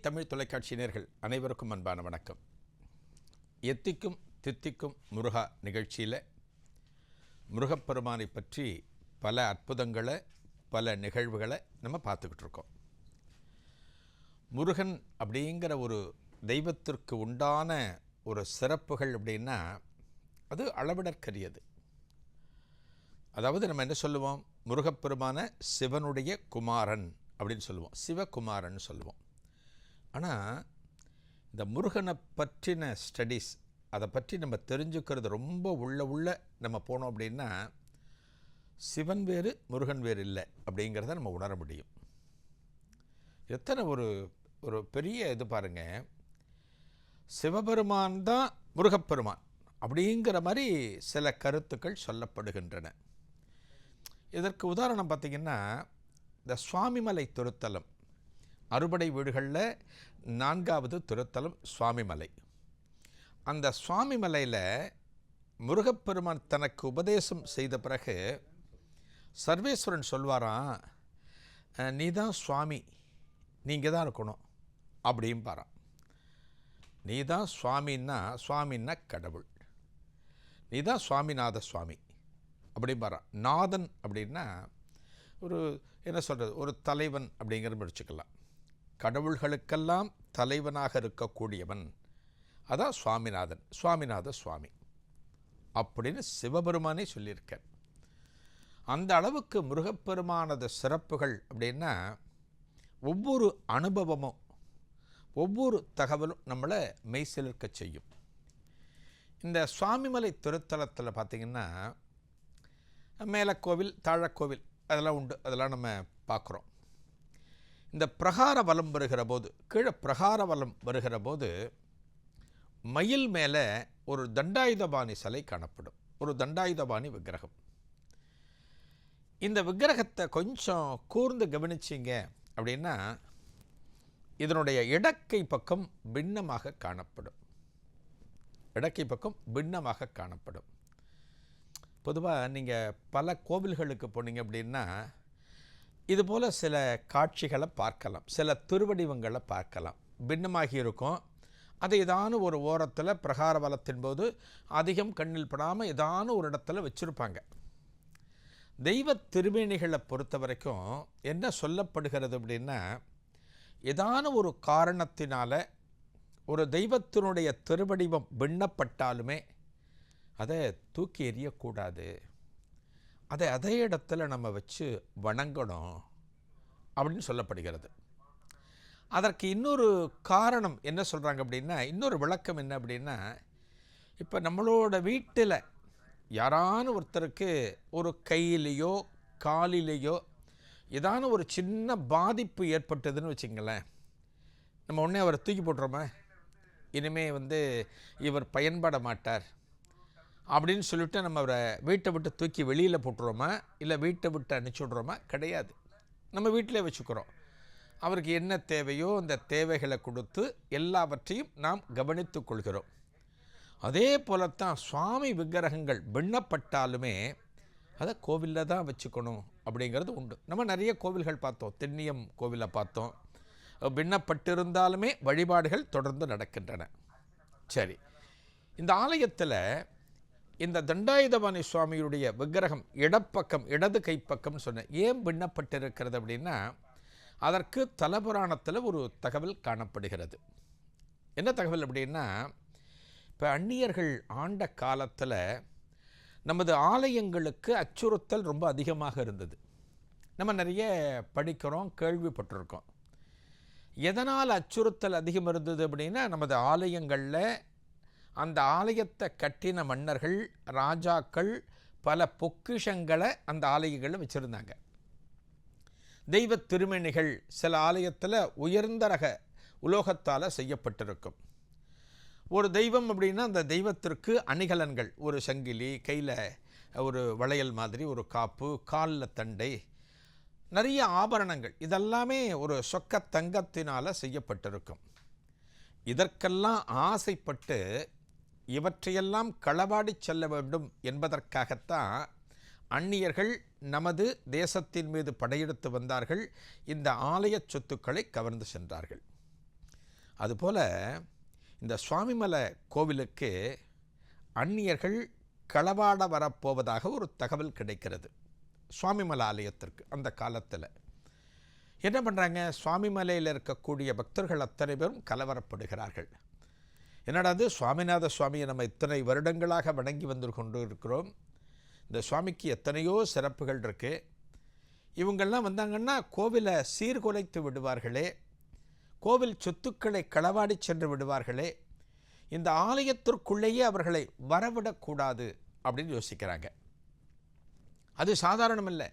தமிழ் தமிழ் தொலைக்காட்சியினர்கள் அனைவருக்கும் அன்பான வணக்கம். எத்திக்கும் தித்திக்கும் முருகா நிகழ்ச்சியில் முருகப்பெருமானை பற்றி பல அற்புதங்களை பல நிகழ்வுகளை நம்ம பார்த்துக்கிட்டு இருக்கோம். முருகன் அப்படிங்கிற ஒரு தெய்வத்திற்கு உண்டான ஒரு சிறப்புகள் அப்படின்னா அது அளவிடற்கரியது. அதாவது நம்ம என்ன சொல்லுவோம்? முருகப்பெருமான சிவனுடைய குமாரன் அப்படின்னு சொல்லுவோம். சிவகுமாரன் சொல்லுவோம். ஆனால் இந்த முருகனை பற்றின ஸ்டடீஸ் அதை பற்றி நம்ம தெரிஞ்சுக்கிறது ரொம்ப உள்ள உள்ள நம்ம போனோம் அப்படின்னா சிவன் வேறு முருகன் வேறு இல்லை அப்படிங்கிறத நம்ம உணர முடியும். எத்தனை ஒரு ஒரு பெரிய இது பாருங்க. சிவபெருமான் தான் முருகப்பெருமான் அப்படிங்கிற மாதிரி சில கருத்துக்கள் சொல்லப்படுகின்றன. இதற்கு உதாரணம் பார்த்திங்கன்னா இந்த சுவாமிமலை திருத்தலம். அறுபடை வீடுகளில் நான்காவது திருத்தலம் சுவாமிமலை. அந்த சுவாமிமலையில் முருகப்பெருமான் தனக்கு உபதேசம் செய்த பிறகு சர்வேஸ்வரன் சொல்வாராம் நீ தான் சுவாமி நீங்கள் தான் இருக்கணும் அப்படிம்பாராம். நீ தான் சுவாமின்னா சுவாமின்னா கடவுள். நீ தான் சுவாமிநாத சுவாமி அப்படிம்பாரான் நாதன் அப்படின்னா ஒரு என்ன சொல்கிறது ஒரு தலைவன் அப்படிங்கிற வச்சுக்கலாம் கடவுள்களுக்கெல்லாம் தலைவனாக இருக்கக்கூடியவன். அதான் சுவாமிநாதன். சுவாமிநாத சுவாமி. அப்படின்னு சிவபெருமானே சொல்லியிருக்கார். அந்த அளவுக்கு முருகப்பெருமானது சிறப்புகள் அப்படின்னா ஒவ்வொரு அனுபவமும் ஒவ்வொரு தகவலும் நம்மளை மெய்சிலிருக்க செய்யும். இந்த சுவாமிமலை திருத்தலத்தில் பார்த்திங்கன்னா மேலக்கோவில் தாழக்கோவில் அதெல்லாம் உண்டு. அதெல்லாம் நம்ம பார்க்குறோம். இந்த பிரகார வலம் வருகிற போது கீழே பிரகார வலம் வருகிற போது மயில் மேலே ஒரு தண்டாயுதபாணி சிலை காணப்படும். ஒரு தண்டாயுதபாணி விக்கிரகம். இந்த விக்கிரகத்தை கொஞ்சம் கூர்ந்து கவனிச்சிங்க அப்படின்னா இதனுடைய இடக்கை பக்கம் பின்னமாக காணப்படும். இடக்கை பக்கம் பின்னமாக காணப்படும். பொதுவாக நீங்கள் பல கோவில்களுக்கு போனீங்க அப்படின்னா இது போல் சில காட்சிகளை பார்க்கலாம். சில திருவடிவங்களை பார்க்கலாம். பின்னமாகி இருக்கும். அது ஏதான ஒரு ஓரத்தில் பிரகார பலத்தின் போது அதிகம் கண்ணில் படாமல் ஏதான ஒரு இடத்துல வச்சுருப்பாங்க. தெய்வ திருமேனிகளை பொறுத்த வரைக்கும் என்ன சொல்லப்படுகிறது அப்படின்னா ஏதான ஒரு காரணத்தினால் ஒரு தெய்வத்தினுடைய திருவடிவம் பின்னப்பட்டாலுமே அதை தூக்கி எறியக்கூடாது. அதை அதே இடத்துல நம்ம வச்சு வணங்கணும் அப்படின்னு சொல்லப்படுகிறது. அதற்கு இன்னொரு காரணம் என்ன சொல்கிறாங்க அப்படின்னா இன்னொரு விளக்கம் என்ன அப்படின்னா இப்போ நம்மளோட வீட்டில் யாரான ஒருத்தருக்கு ஒரு கையிலேயோ காலிலேயோ ஏதான ஒரு சின்ன பாதிப்பு ஏற்பட்டதுன்னு வச்சுங்களேன் நம்ம உடனே அவரை தூக்கி போட்டுறோமா? இனிமே வந்து இவர் பயன்பட மாட்டார். அப்படின்னு சொல்லிட்டு நம்ம அவரை வீட்டை விட்டு தூக்கி வெளியில் போட்டுறோமா? இல்லை வீட்டை விட்டு அனுப்பிச்சி விட்றோமா? கிடையாது. நம்ம வீட்டிலே வச்சுக்கிறோம். அவருக்கு என்ன தேவையோ அந்த தேவைகளை கொடுத்து எல்லாவற்றையும் நாம் கவனித்து கொள்கிறோம். அதே போலத்தான் சுவாமி விக்கிரகங்கள் விண்ணப்பட்டாலுமே அதை கோவிலில் தான் வச்சுக்கணும் அப்படிங்கிறது உண்டு. நம்ம நிறைய கோவில்கள் பார்த்தோம். தென்னியம் கோவிலை பார்த்தோம். விண்ணப்பட்டிருந்தாலுமே வழிபாடுகள் தொடர்ந்து நடக்கின்றன. சரி. இந்த ஆலயத்தில் இந்த தண்டாயுதபாணி சுவாமியுடைய விக்கிரகம் இடப்பக்கம் இடது கைப்பக்கம்னு சொன்னேன். ஏன் பின்னப்பட்டிருக்கிறது அப்படின்னா அதற்கு தலபுராணத்தில் ஒரு தகவல் காணப்படுகிறது. என்ன தகவல் அப்படின்னா இப்போ அந்நியர்கள் ஆண்ட காலத்தில் நமது ஆலயங்களுக்கு அச்சுறுத்தல் ரொம்ப அதிகமாக இருந்தது. நம்ம நிறைய படிக்கிறோம் கேள்விப்பட்டிருக்கோம். எதனால் அச்சுறுத்தல் அதிகம் இருந்தது அப்படின்னா நமது ஆலயங்களில் அந்த ஆலயத்தை கட்டின மன்னர்கள் ராஜாக்கள் பல பொக்கிஷங்களை அந்த ஆலயங்களில் வச்சுருந்தாங்க. தெய்வ திருமணிகள் சில ஆலயத்தில் உயர்ந்த ரக உலோகத்தால் செய்யப்பட்டிருக்கும். ஒரு தெய்வம் அப்படின்னா அந்த தெய்வத்திற்கு அணிகலன்கள். ஒரு சங்கிலி கையில் ஒரு வளையல் மாதிரி ஒரு காப்பு காலில் தண்டை நிறைய ஆபரணங்கள். இதெல்லாமே ஒரு சொக்க தங்கத்தினால் செய்யப்பட்டிருக்கும். இதற்கெல்லாம் ஆசைப்பட்டு இவற்றையெல்லாம் களவாடி செல்ல வேண்டும் என்பதற்காகத்தான் அந்நியர்கள் நமது தேசத்தின் மீது படையெடுத்து வந்தார்கள். இந்த ஆலய சொத்துக்களை கவர்ந்து சென்றார்கள். அதுபோல் இந்த சுவாமிமலை கோவிலுக்கு அந்நியர்கள் களவாட வரப்போவதாக ஒரு தகவல் கிடைக்கிறது. சுவாமிமலை ஆலயத்திற்கு அந்த காலத்தில். என்ன பண்ணுறாங்க சுவாமிமலையில் இருக்கக்கூடிய பக்தர்கள் அத்தனை பேரும் கலவரப்படுகிறார்கள். என்னடா அது சுவாமிநாத சுவாமியை நம்ம இத்தனை வருடங்களாக வணங்கி வந்து கொண்டு இருக்கிறோம் இந்த சுவாமிக்கு எத்தனையோ சிறப்புகள் இருக்குது இவங்கெல்லாம் வந்தாங்கன்னா கோவிலை சீர்குலைத்து விடுவார்களே. கோவில் சொத்துக்களை களவாடி சென்று விடுவார்களே. இந்த ஆலயத்திற்குள்ளேயே அவர்களை வரவிடக்கூடாது அப்படின்னு யோசிக்கிறாங்க. அது சாதாரணமில்லை.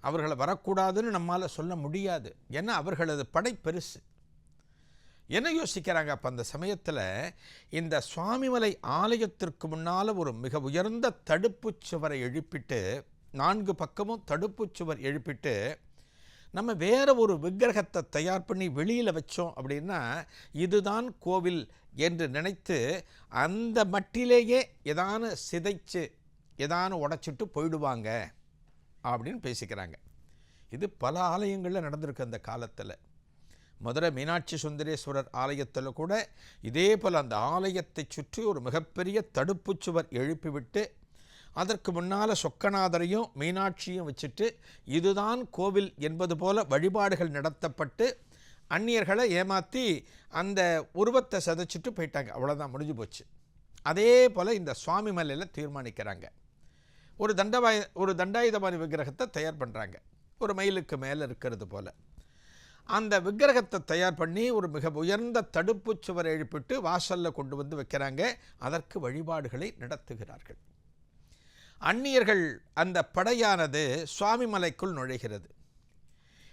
அவர்களை வரக்கூடாதுன்னு நம்மால் சொல்ல முடியாது. ஏன்னா அவர்களது படை பெருசு. என்ன யோசிக்கிறாங்க? அப்போ அந்த சமயத்தில் இந்த சுவாமிமலை ஆலயத்திற்கு முன்னால் ஒரு மிக உயர்ந்த தடுப்புச் சுவரை எழுப்பிட்டு நான்கு பக்கமும் தடுப்புச் சுவர் எழுப்பிட்டு நம்ம வேறு ஒரு விக்கிரகத்தை தயார் பண்ணி வெளியில் வச்சோம் அப்படின்னா இதுதான் கோவில் என்று நினைத்து அந்த மட்டிலேயே எதானு சிதைச்சு ஏதான உடச்சிட்டு போயிடுவாங்க அப்படின்னு பேசிக்கிறாங்க. இது பல ஆலயங்களில் நடந்திருக்கு அந்த காலத்தில். மதுரை மீனாட்சி சுந்தரேஸ்வரர் ஆலயத்தில் கூட இதே போல் அந்த ஆலயத்தை சுற்றி ஒரு மிகப்பெரிய தடுப்பு சுவர் எழுப்பிவிட்டு அதற்கு முன்னால் சொக்கநாதரையும் மீனாட்சியும் வச்சுட்டு இதுதான் கோவில் என்பது போல வழிபாடுகள் நடத்தப்பட்டு அந்நியர்களை ஏமாற்றி அந்த உருவத்தை சதைச்சிட்டு போயிட்டாங்க. அவ்வளோதான் முடிஞ்சு போச்சு. அதே போல் இந்த சுவாமி மலையில் தீர்மானிக்கிறாங்க. ஒரு தண்டவாய ஒரு தண்டாயுதபாணி விக்கிரகத்தை தயார் பண்ணுறாங்க ஒரு மைலுக்கு மேலே இருக்கிறது போல். அந்த விக்கிரகத்தை தயார் பண்ணி ஒரு மிக உயர்ந்த தடுப்புச் சுவர் எழுப்பிட்டு வாசலில் கொண்டு வந்து வைக்கிறாங்க. அதற்கு வழிபாடுகளை நடத்துகிறார்கள். அந்நியர்கள் அந்த படையானது சுவாமிமலைக்குள் நுழைகிறது.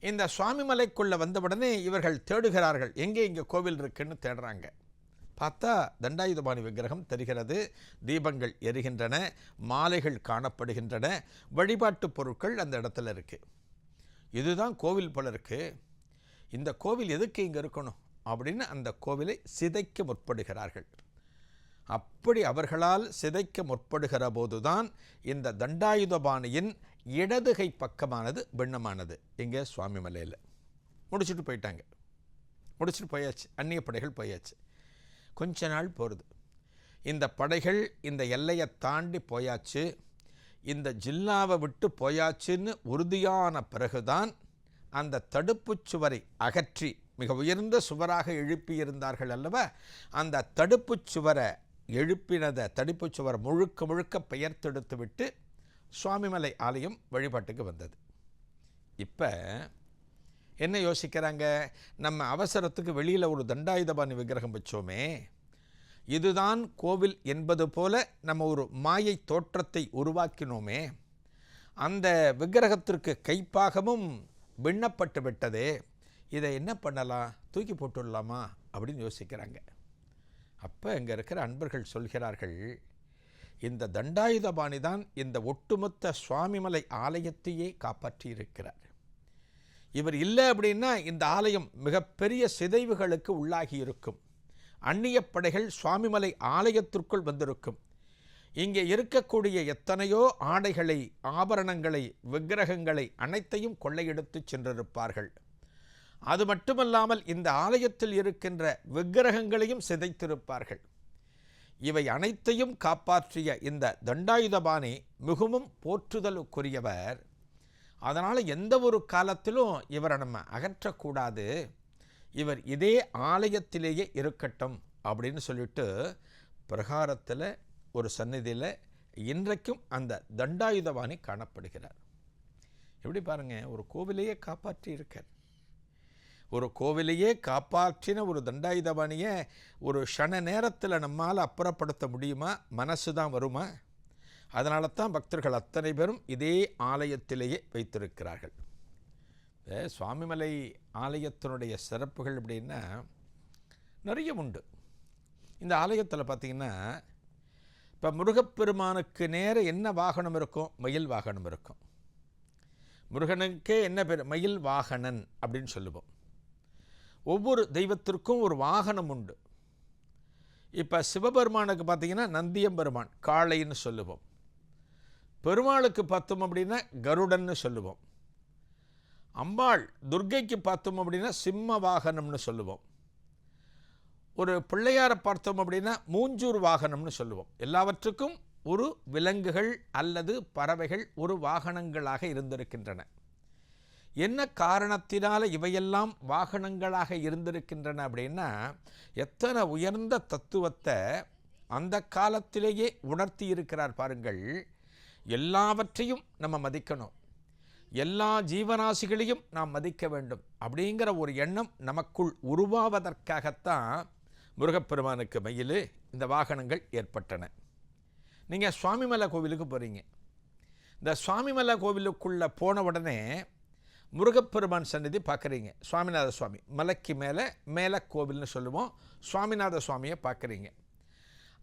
இந்த சுவாமிமலைக்குள்ளே வந்தவுடனே இவர்கள் தேடுகிறார்கள். எங்கே இங்கே கோவில் இருக்குன்னு தேடுறாங்க. பார்த்தா தண்டாயுதபாணி விக்கிரகம் தெரிகிறது. தீபங்கள் எரிகின்றன மாலைகள் காணப்படுகின்றன வழிபாட்டு பொருட்கள் அந்த இடத்துல இருக்குது இதுதான் கோவில் போல இருக்குது இந்த கோவில் எதுக்கு இங்கே இருக்கணும்? அப்படின்னு அந்த கோவிலை சிதைக்க முற்படுகிறார்கள். அப்படி அவர்களால் சிதைக்க முற்படுகிற போதுதான் இந்த தண்டாயுதபாணியின் இடதுகை பக்கமானது பின்னமானது. இங்கே சுவாமி மலையில். முடிச்சுட்டு போயிட்டாங்க. முடிச்சுட்டு போயாச்சு. அந்நிய படைகள் போயாச்சு. கொஞ்ச நாள் போகிறது இந்த படைகள் இந்த எல்லையை தாண்டி போயாச்சு. இந்த ஜில்லாவை விட்டு போயாச்சுன்னு உறுதியான பிறகுதான் அந்த தடுப்புச் சுவரை அகற்றி மிக உயர்ந்த சுவராக எழுப்பியிருந்தார்கள் அல்லவா? அந்த தடுப்புச் சுவரை எழுப்பினதை தடுப்புச் சுவரை முழுக்க முழுக்க பெயர்த்தெடுத்து விட்டு சுவாமிமலை ஆலயம் வழிபாட்டுக்கு வந்தது. இப்போ என்ன யோசிக்கிறாங்க? நம்ம அவசரத்துக்கு வெளியில் ஒரு தண்டாயுதபாணி விக்கிரகம் வச்சோமே. இதுதான் கோவில் என்பது போல நம்ம ஒரு மாயை தோற்றத்தை உருவாக்கினோமே. அந்த விக்கிரகத்திற்கு கைப்பாகமும் விண்ணப்பட்டு விட்டதே இதை என்ன பண்ணலாம்? தூக்கி போட்டுடலாமா? அப்படின்னு யோசிக்கிறாங்க. அப்போ இங்கே இருக்கிற அன்பர்கள் சொல்கிறார்கள் இந்த தண்டாயுதபாணி தான் இந்த ஒட்டுமொத்த சுவாமிமலை ஆலயத்தையே காப்பாற்றி இருக்கிறார் இவர் இல்லை அப்படின்னா இந்த ஆலயம் மிகப்பெரிய சிதைவுகளுக்கு உள்ளாகி இருக்கும் அந்நிய படைகள் சுவாமிமலை ஆலயத்திற்குள் வந்திருக்கும். இங்கே இருக்கக்கூடிய எத்தனையோ ஆடைகளை ஆபரணங்களை விக்கிரகங்களை அனைத்தையும் கொள்ளையெடுத்து சென்றிருப்பார்கள். அது மட்டுமல்லாமல் இந்த ஆலயத்தில் இருக்கின்ற விக்கிரகங்களையும் சிதைத்திருப்பார்கள். இவை அனைத்தையும் காப்பாற்றிய இந்த தண்டாயுதபாணி மிகவும் போற்றுதலுக்குரியவர். அதனால் எந்த ஒரு காலத்திலும் இவரை நம்ம அகற்றக்கூடாது. இவர் இதே ஆலயத்திலேயே இருக்கட்டும் அப்படின்னு சொல்லிட்டு பிரகாரத்தில் ஒரு சந்நிதியில் இன்றைக்கும் அந்த தண்டாயுதவாணி காணப்படுகிறார். எப்படி பாருங்கள் ஒரு கோவிலையே காப்பாற்றி இருக்கார். ஒரு கோவிலையே காப்பாற்றின ஒரு தண்டாயுதபாணியை ஒரு க்ஷண நேரத்தில் நம்மால் அப்புறப்படுத்த முடியுமா? மனசு தான் வருமா? அதனால தான் பக்தர்கள் அத்தனை பேரும் இதே ஆலயத்திலேயே வைத்திருக்கிறார்கள். இந்த சுவாமிமலை ஆலயத்தினுடைய சிறப்புகள் அப்படின்னா நிறைய உண்டு. இந்த ஆலயத்தில் பார்த்திங்கன்னா இப்போ முருகப்பெருமானுக்கு நேர என்ன வாகனம் இருக்கும்? மயில் வாகனம் இருக்கும். முருகனுக்கே என்ன பேர்? மயில் வாகனன் அப்படின்னு சொல்லுவோம். ஒவ்வொரு தெய்வத்திற்கும் ஒரு வாகனம் உண்டு. இப்போ சிவபெருமானுக்கு பார்த்தீங்கன்னா நந்தியம்பெருமான் காளைன்னு சொல்லுவோம். பெருமாளுக்கு பார்த்தோம் அப்படின்னா கருடன்னு சொல்லுவோம். அம்பாள் துர்க்கைக்கு பார்த்தோம் அப்படின்னா சிம்ம வாகனம்னு சொல்லுவோம். ஒரு பிள்ளையாரை பார்த்தோம் அப்படின்னா மூஞ்சூர் வாகனம்னு சொல்லுவோம். எல்லாவற்றுக்கும் ஒரு விலங்குகள் அல்லது பறவைகள் ஒரு வாகனங்களாக இருந்திருக்கின்றன. என்ன காரணத்தினால் இவையெல்லாம் வாகனங்களாக இருந்திருக்கின்றன அப்படின்னா எத்தனை உயர்ந்த தத்துவத்தை அந்த காலத்திலேயே உணர்த்தி இருக்கிறார் பாருங்கள். எல்லாவற்றையும் நம்ம மதிக்கணும். எல்லா ஜீவராசிகளையும் நாம் மதிக்க வேண்டும். அப்படிங்கிற ஒரு எண்ணம் நமக்குள் உருவாவதற்காகத்தான் முருகப்பெருமானுக்கு மயில் இந்த வாகனங்கள் ஏற்பட்டன. நீங்கள் சுவாமிமலை கோவிலுக்கு போகிறீங்க இந்த சுவாமிமலை கோவிலுக்குள்ளே போன உடனே முருகப்பெருமான் சந்நிதி பார்க்குறீங்க. சுவாமிநாத சுவாமி மலைக்கு மேலே மேலே கோவில்னு சொல்லுவோம். சுவாமிநாத சுவாமியை பார்க்குறீங்க.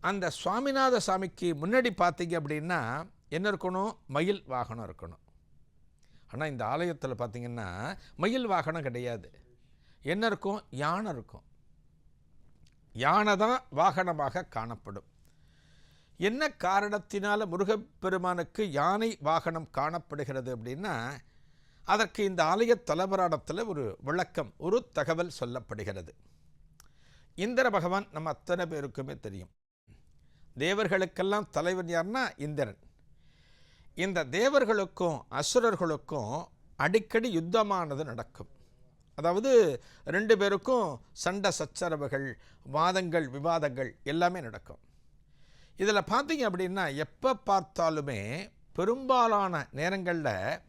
அந்த சுவாமிநாத சாமிக்கு முன்னாடி பார்த்தீங்க அப்படின்னா என்ன இருக்கணும்? மயில் வாகனம் இருக்கணும். ஆனால் இந்த ஆலயத்தில் பார்த்தீங்கன்னா மயில் வாகனம் கிடையாது. என்ன இருக்கும்? யானை இருக்கும். யானை தான் வாகனமாக காணப்படும். என்ன காரணத்தினால முருகப்பெருமானுக்கு யானை வாகனம் காணப்படுகிறது அப்படின்னா அதற்கு இந்த ஆலய தலைவராடத்தில் ஒரு விளக்கம் ஒரு தகவல் சொல்லப்படுகிறது. இந்திர பகவான் நம்ம அத்தனை பேருக்குமே தெரியும். தேவர்களுக்கெல்லாம் தலைவன் யார்னா இந்திரன். இந்த தேவர்களுக்கும் அசுரர்களுக்கும் அடிக்கடி யுத்தமானது நடக்கும். அதாவது ரெண்டு பேருக்கும் சண்டை சச்சரவுகள் வாதங்கள் விவாதங்கள் எல்லாமே நடக்கும். இதில் பார்த்தீங்க அப்படின்னா எப்போ பார்த்தாலுமே பெரும்பாலான நேரங்களில்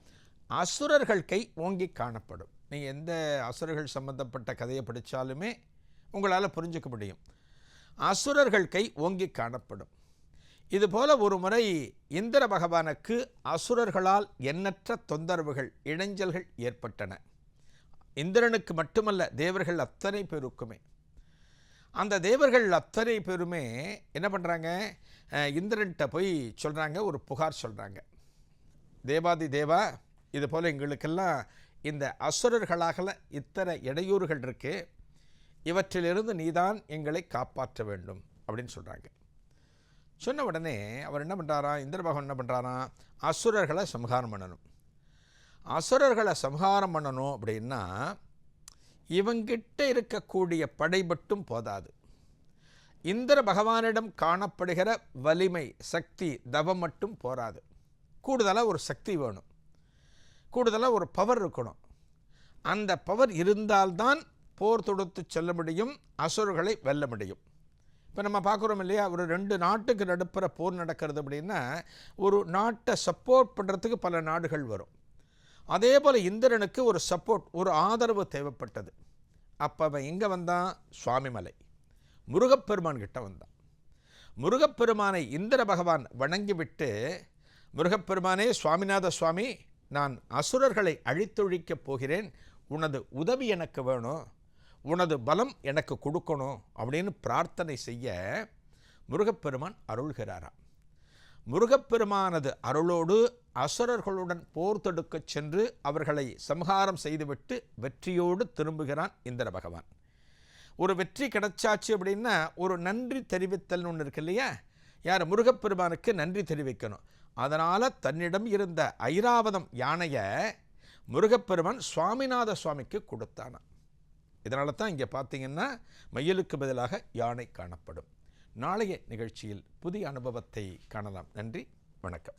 அசுரர்கள் கை ஓங்கி காணப்படும். நீங்கள் எந்த அசுரர்கள் சம்பந்தப்பட்ட கதையை படித்தாலுமே உங்களால் புரிஞ்சுக்க முடியும். அசுரர்கள் கை ஓங்கி காணப்படும். இதுபோல ஒரு முறை இந்திர பகவானுக்கு அசுரர்களால் எண்ணற்ற தொந்தரவுகள் இடைஞ்சல்கள் ஏற்பட்டன. இந்திரனுக்கு மட்டுமல்ல தேவர்கள் அத்தனை பேருக்குமே. அந்த தேவர்கள் அத்தனை பேருமே என்ன பண்ணுறாங்க இந்திரன்கிட்ட போய் சொல்கிறாங்க ஒரு புகார் சொல்கிறாங்க தேவாதி தேவா இது போல் எங்களுக்கெல்லாம் இந்த அசுரர்களாகல இத்தனை இடையூறுகள் இருக்குது இவற்றிலிருந்து நீதான் எங்களை காப்பாற்ற வேண்டும் அப்படின்னு சொல்கிறாங்க சொன்ன உடனே அவர் என்ன பண்ணுறாராம் இந்திர பகவான் என்ன பண்ணுறாராம் அசுரர்களை சம்ஹாரம் பண்ணணும். அசுரர்களை சம்ஹாரம் பண்ணணும் அப்படின்னா இவங்கிட்ட இருக்கக்கூடிய படை மட்டும் போதாது. இந்திர பகவானிடம் காணப்படுகிற வலிமை சக்தி தவம் மட்டும் போராது கூடுதலாக ஒரு சக்தி வேணும். கூடுதலாக ஒரு பவர் இருக்கணும். அந்த பவர் இருந்தால்தான் போர் தொடுத்து செல்ல முடியும் அசுரர்களை வெல்ல முடியும். இப்போ நம்ம பார்க்குறோம் இல்லையா ஒரு ரெண்டு நாட்டுக்கு நடுப்புற போர் நடக்கிறது அப்படின்னா ஒரு நாட்டை சப்போர்ட் பண்ணுறதுக்கு பல நாடுகள் வரும். அதே போல் இந்திரனுக்கு ஒரு சப்போர்ட் ஒரு ஆதரவு தேவைப்பட்டது. அப்போ அவன் எங்கே வந்தான்? சுவாமிமலை. முருகப்பெருமான் கிட்ட வந்தான். முருகப்பெருமானை இந்திர பகவான் வணங்கிவிட்டு முருகப்பெருமானே சுவாமிநாத சுவாமி நான் அசுரர்களை அழித்தொழிக்கப் போகிறேன். உனது உதவி எனக்கு வேணும். உனது பலம் எனக்கு கொடுக்கணும். அப்படின்னு பிரார்த்தனை செய்ய முருகப்பெருமான் அருள்கிறாராம். முருகப்பெருமானது அருளோடு அசுரர்களுடன் போர் தொடுக்கச் சென்று அவர்களை சம்ஹாரம் செய்துவிட்டு வெற்றியோடு திரும்புகிறான் இந்திர பகவான் ஒரு வெற்றி கிடைச்சாச்சு அப்படின்னா ஒரு நன்றி தெரிவித்தல்னு ஒன்று இருக்கு இல்லையா? யார்? முருகப்பெருமானுக்கு நன்றி தெரிவிக்கணும். அதனால் தன்னிடம் இருந்த ஐராவதம் யானையை முருகப்பெருமான் சுவாமிநாத சுவாமிக்கு கொடுத்தானான் இதனால தான் இங்கே பார்த்தீங்கன்னா மயிலுக்கு பதிலாக யானை காணப்படும். நாளைய நிகழ்ச்சியில் புதிய அனுபவத்தை காணலாம். நன்றி வணக்கம்.